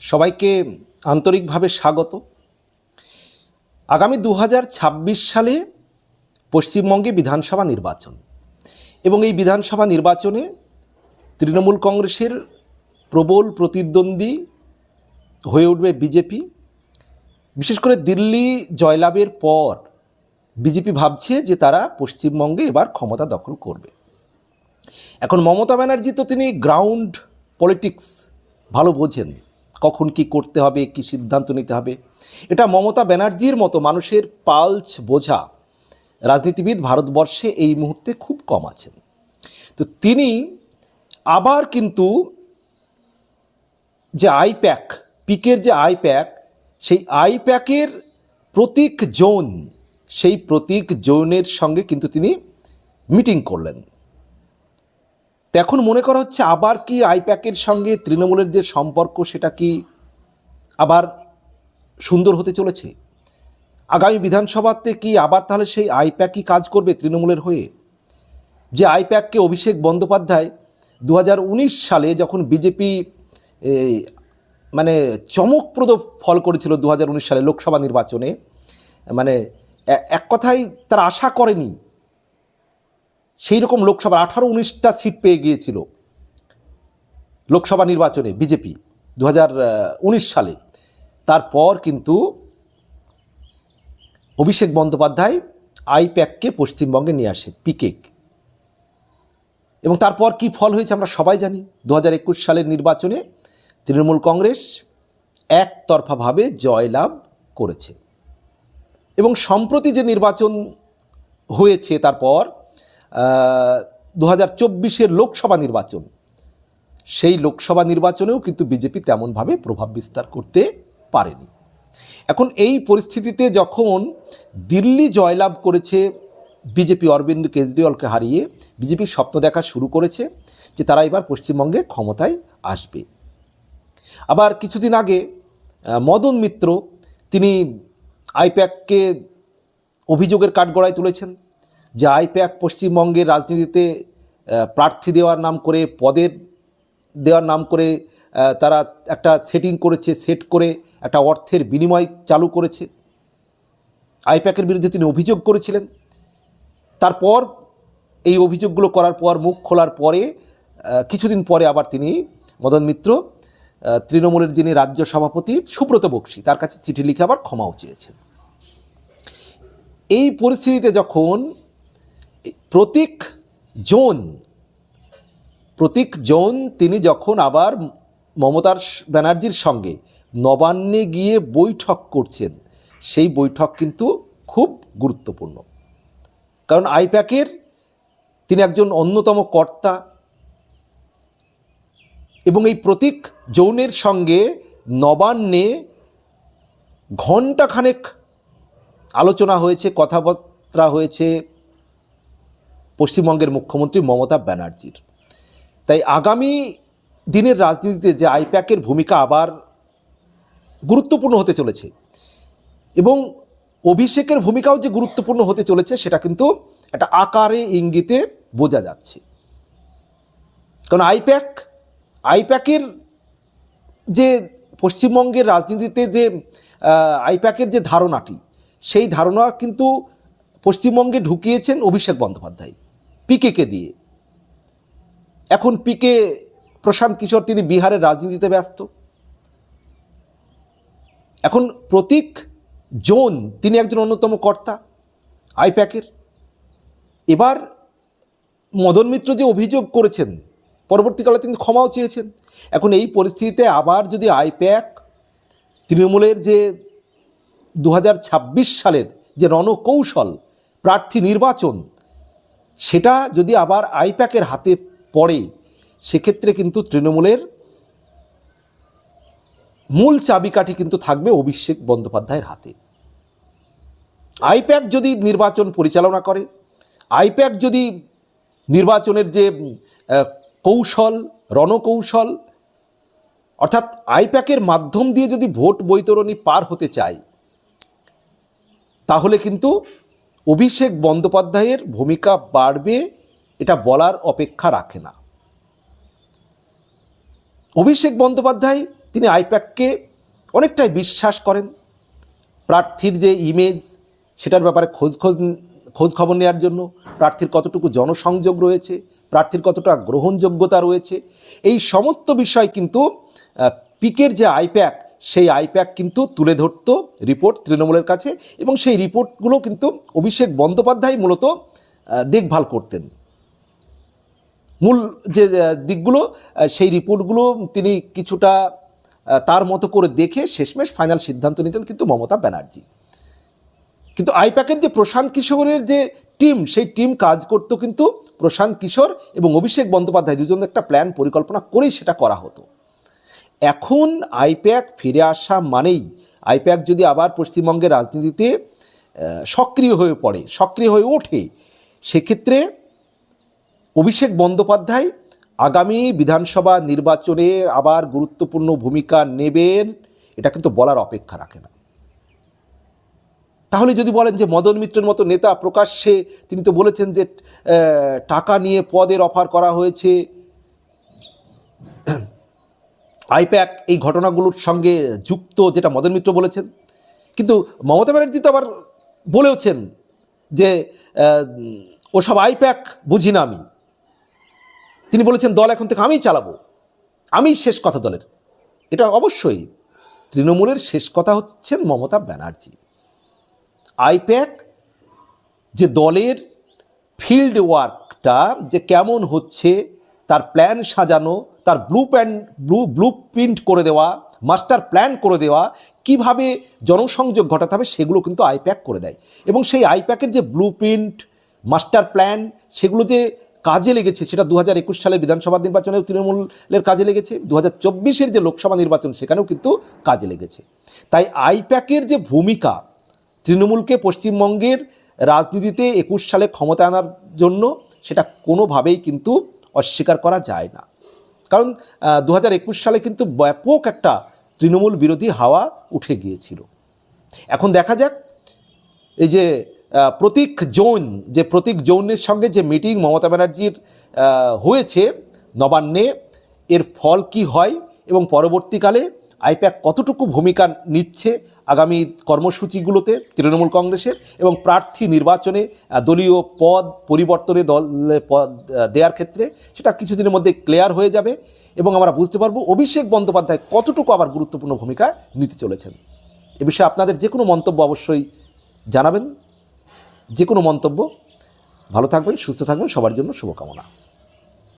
সবাইকে আন্তরিকভাবে স্বাগত। আগামী দু হাজার ছাব্বিশ সালে পশ্চিমবঙ্গে বিধানসভা নির্বাচন এবং এই বিধানসভা নির্বাচনে তৃণমূল কংগ্রেসের প্রবল প্রতিদ্বন্দ্বী হয়ে উঠবে বিজেপি। বিশেষ করে দিল্লি জয়লাভের পর বিজেপি ভাবছে যে তারা পশ্চিমবঙ্গে এবার ক্ষমতা দখল করবে। এখন মমতা ব্যানার্জি তো তিনি গ্রাউন্ড পলিটিক্স ভালো বোঝেন। কখন কি করতে হবে, কি সিদ্ধান্ত নিতে হবে। এটা মমতা ব্যানার্জির মতো মানুষের পালস বোঝা। রাজনীতিবিদ ভারতবর্ষে এই মুহূর্তে খুব কম আছেন। তো তিনি আবার কিন্তু যে আইপ্যাক, পিকের যে আইপ্যাক, সেই আইপ্যাকের প্রতীক জোন সেই প্রতীক জোনের সঙ্গে কিন্তু তিনি মিটিং করলেন। তো এখন মনে করা হচ্ছে আবার কি আইপ্যাকের সঙ্গে তৃণমূলের যে সম্পর্ক সেটা কি আবার সুন্দর হতে চলেছে? আগামী বিধানসভাতে কি আবার তাহলে সেই আইপ্যাকই কাজ করবে তৃণমূলের হয়ে? যে আইপ্যাককে অভিষেক বন্দ্যোপাধ্যায় দু হাজার উনিশ সালে যখন বিজেপি মানে চমকপ্রদ ফল করেছিল দু হাজার উনিশ সালে লোকসভা নির্বাচনে মানে এক কথায় তারা আশা করেনি সেই রকম লোকসভা আঠারো উনিশটা সিট পেয়ে গিয়েছিল লোকসভা নির্বাচনে বিজেপি দু হাজার উনিশ সালে। তারপর কিন্তু অভিষেক বন্দ্যোপাধ্যায় আইপ্যাককে পশ্চিমবঙ্গে নিয়ে আসে পিকেক এবং তারপর কি ফল হয়েছে আমরা সবাই জানি। দু হাজার একুশ সালের নির্বাচনে তৃণমূল কংগ্রেস একতরফাভাবে জয়লাভ করেছে। এবং সম্প্রতি যে নির্বাচন হয়েছে তারপর দু হাজার চব্বিশের লোকসভা নির্বাচন। সেই লোকসভা নির্বাচনেও কিন্তু বিজেপি তেমনভাবে প্রভাব বিস্তার করতে পারেনি। এখন এই পরিস্থিতিতে যখন দিল্লি জয়লাভ করেছে বিজেপি অরবিন্দ কেজরিওয়ালকে হারিয়ে, বিজেপি স্বপ্ন দেখা শুরু করেছে যে তারা এবার পশ্চিমবঙ্গে ক্ষমতায় আসবে। আবার কিছুদিন আগে মদন মিত্র তিনি আইপ্যাককে অভিযোগের কাঠগড়ায় তুলেছেন। যে আইপ্যাক পশ্চিমবঙ্গের রাজনীতিতে প্রার্থী দেওয়ার নাম করে, পদের দেওয়ার নাম করে তারা একটা সেটিং করেছে সেট করে একটা অর্থের বিনিময় চালু করেছে। আইপ্যাকের বিরুদ্ধে তিনি অভিযোগ করেছিলেন। তারপর এই অভিযোগগুলো করার পর, মুখ খোলার পরে কিছুদিন পরে আবার তিনি মদন মিত্র তৃণমূলের যিনি রাজ্য সভাপতি, সুব্রত বক্সী, তার কাছে চিঠি লিখে আবার ক্ষমাও চেয়েছেন। এই পরিস্থিতিতে যখন প্রতীক জোন প্রতীক জোন তিনি যখন আবার মমতার ব্যানার্জির সঙ্গে নবান্নে গিয়ে বৈঠক করছেন, সেই বৈঠক কিন্তু খুব গুরুত্বপূর্ণ। কারণ আইপ্যাকের তিনি একজন অন্যতম কর্তা এবং এই প্রতীক যৌনের সঙ্গে নবান্নে ঘণ্টাখানেক আলোচনা হয়েছে, কথাবার্তা হয়েছে পশ্চিমবঙ্গের মুখ্যমন্ত্রী মমতা ব্যানার্জির। তাই আগামী দিনের রাজনীতিতে যে আইপ্যাকের ভূমিকা আবার গুরুত্বপূর্ণ হতে চলেছে এবং অভিষেকের ভূমিকাও যে গুরুত্বপূর্ণ হতে চলেছে সেটা কিন্তু একটা আকারে ইঙ্গিতে বোঝা যাচ্ছে। কারণ আইপ্যাক, আইপ্যাকের যে পশ্চিমবঙ্গের রাজনীতিতে যে আইপ্যাকের যে ধারণাটি, সেই ধারণা কিন্তু পশ্চিমবঙ্গে ঢুকিয়েছেন অভিষেক বন্দ্যোপাধ্যায়। পিকেকে দিয়ে। এখন পিকে প্রশান্ত কিশোর, তিনি বিহারের রাজনীতিতে ব্যস্ত। এখন প্রতীক জোন, তিনি একজন অন্যতম কর্তা আইপ্যাকের। এবার মদন মিত্র যে অভিযোগ করেছেন, পরবর্তীকালে তিনি ক্ষমাও চেয়েছেন। এখন এই পরিস্থিতিতে আবার যদি আইপ্যাক তৃণমূলের যে দু হাজার ছাব্বিশ সালের যে রণকৌশল, প্রার্থী নির্বাচন সেটা যদি আবার আইপ্যাকের হাতে পড়ে, সেক্ষেত্রে কিন্তু তৃণমূলের মূল চাবিকাঠি কিন্তু থাকবে অভিষেক বন্দ্যোপাধ্যায়ের হাতে। আইপ্যাক যদি নির্বাচন পরিচালনা করে, আইপ্যাক যদি নির্বাচনের যে কৌশল, রণকৌশল, অর্থাৎ আইপ্যাকের মাধ্যম দিয়ে যদি ভোট বৈতরণী পার হতে চায়, তাহলে কিন্তু অভিষেক বন্দ্যোপাধ্যায়ের ভূমিকা বাড়বে এটা বলার অপেক্ষা রাখে না। অভিষেক বন্দ্যোপাধ্যায় তিনি আইপ্যাককে অনেকটাই বিশ্বাস করেন। প্রার্থীর যে ইমেজ সেটার ব্যাপারে খোঁজ খোঁজ খোঁজ খবর নেওয়ার জন্য প্রার্থীর কতটুকু জনসংযোগ রয়েছে, প্রার্থীর কতটা গ্রহণযোগ্যতা রয়েছে, এই সমস্ত বিষয় কিন্তু পিকের যে আইপ্যাক সেই আইপ্যাক কিন্তু তুলে ধরতো রিপোর্ট তৃণমূলের কাছে এবং সেই রিপোর্টগুলো কিন্তু অভিষেক বন্দ্যোপাধ্যায় মূলত দেখভাল করতেন। মূল যে দিকগুলো সেই রিপোর্টগুলো তিনি কিছুটা তার মতো করে দেখে শেষমেশ ফাইনাল সিদ্ধান্ত নিতেন কিন্তু মমতা ব্যানার্জি। কিন্তু আইপ্যাকের যে প্রশান্ত কিশোরের যে টিম, সেই টিম কাজ করতো কিন্তু প্রশান্ত কিশোর এবং অভিষেক বন্দ্যোপাধ্যায় দুজন একটা প্ল্যান পরিকল্পনা করেই সেটা করা হতো। এখন আইপ্যাক ফিরে আসা মানেই, আইপ্যাক যদি আবার পশ্চিমবঙ্গের রাজনীতিতে সক্রিয় হয়ে পড়ে, সক্রিয় হয়ে ওঠে, সেক্ষেত্রে অভিষেক বন্দ্যোপাধ্যায় আগামী বিধানসভা নির্বাচনে আবার গুরুত্বপূর্ণ ভূমিকা নেবেন, এটা কিন্তু বলার অপেক্ষা রাখে না। তাহলে যদি বলেন যে মদন মিত্রের মতো নেতা প্রকাশ্যে, তিনি তো বলেছেন যে টাকা নিয়ে পদের অফার করা হয়েছে আইপ্যাক এই ঘটনাগুলোর সঙ্গে যুক্ত, যেটা মদন মিত্র বলেছেন। কিন্তু মমতা ব্যানার্জি তো আবার বলেওছেন যে ওসব আইপ্যাক বুঝি না আমি। তিনি বলেছেন, দল এখন থেকে আমিই চালাবো। আমি শেষ কথা দলের। এটা অবশ্যই। তৃণমূলের শেষ কথা হচ্ছেন মমতা ব্যানার্জি। আইপ্যাক যে দলের ফিল্ড ওয়ার্কটা, যে কেমন হচ্ছে তার প্ল্যান সাজানো, তার blue pan blue blue print করে দেওয়া মাস্টার প্ল্যান করে দেওয়া, কীভাবে জনসংযোগ ঘটাতে হবে সেগুলো কিন্তু আইপ্যাক করে দেয়। এবং সেই আইপ্যাকের যে ব্লু প্রিন্ট মাস্টার প্ল্যান সেগুলো যে কাজে লেগেছে, সেটা দু হাজার একুশ সালের বিধানসভা নির্বাচনেও তৃণমূলের কাজে লেগেছে দু হাজার চব্বিশের যে লোকসভা নির্বাচন, সেখানেও কিন্তু কাজে লেগেছে। তাই আইপ্যাকের যে ভূমিকা, তৃণমূলকে পশ্চিমবঙ্গের রাজনীতিতে একুশ সালে ক্ষমতা আনার জন্য, সেটা কোনোভাবেই কিন্তু অস্বীকার করা যায় না। কারণ দু হাজার একুশ সালে কিন্তু ব্যাপক একটা তৃণমূল বিরোধী হাওয়া উঠে গিয়েছিল। এখন দেখা যাক, এই যে প্রতীক জৈন যে প্রতীক জৈনের সঙ্গে যে মিটিং মমতা ব্যানার্জির হয়েছে নবান্নে, এর ফল কি হয় এবং পরবর্তীকালে আইপ্যাক কতটুকু ভূমিকা নিচ্ছে আগামী কর্মসূচিগুলোতে তৃণমূল কংগ্রেসের এবং প্রার্থী নির্বাচনে দলীয় পদ পরিবর্তনে দল পদ দেওয়ার ক্ষেত্রে সেটা কিছুদিনের মধ্যে ক্লিয়ার হয়ে যাবে এবং আমরা বুঝতে পারব অভিষেক বন্দ্যোপাধ্যায় কতটুকু আবার গুরুত্বপূর্ণ ভূমিকা নিতে চলেছেন। এ বিষয়ে আপনাদের যে কোনো মন্তব্য অবশ্যই জানাবেন। যে কোনো মন্তব্য। ভালো থাকবেন, সুস্থ থাকবেন, সবার জন্য শুভকামনা।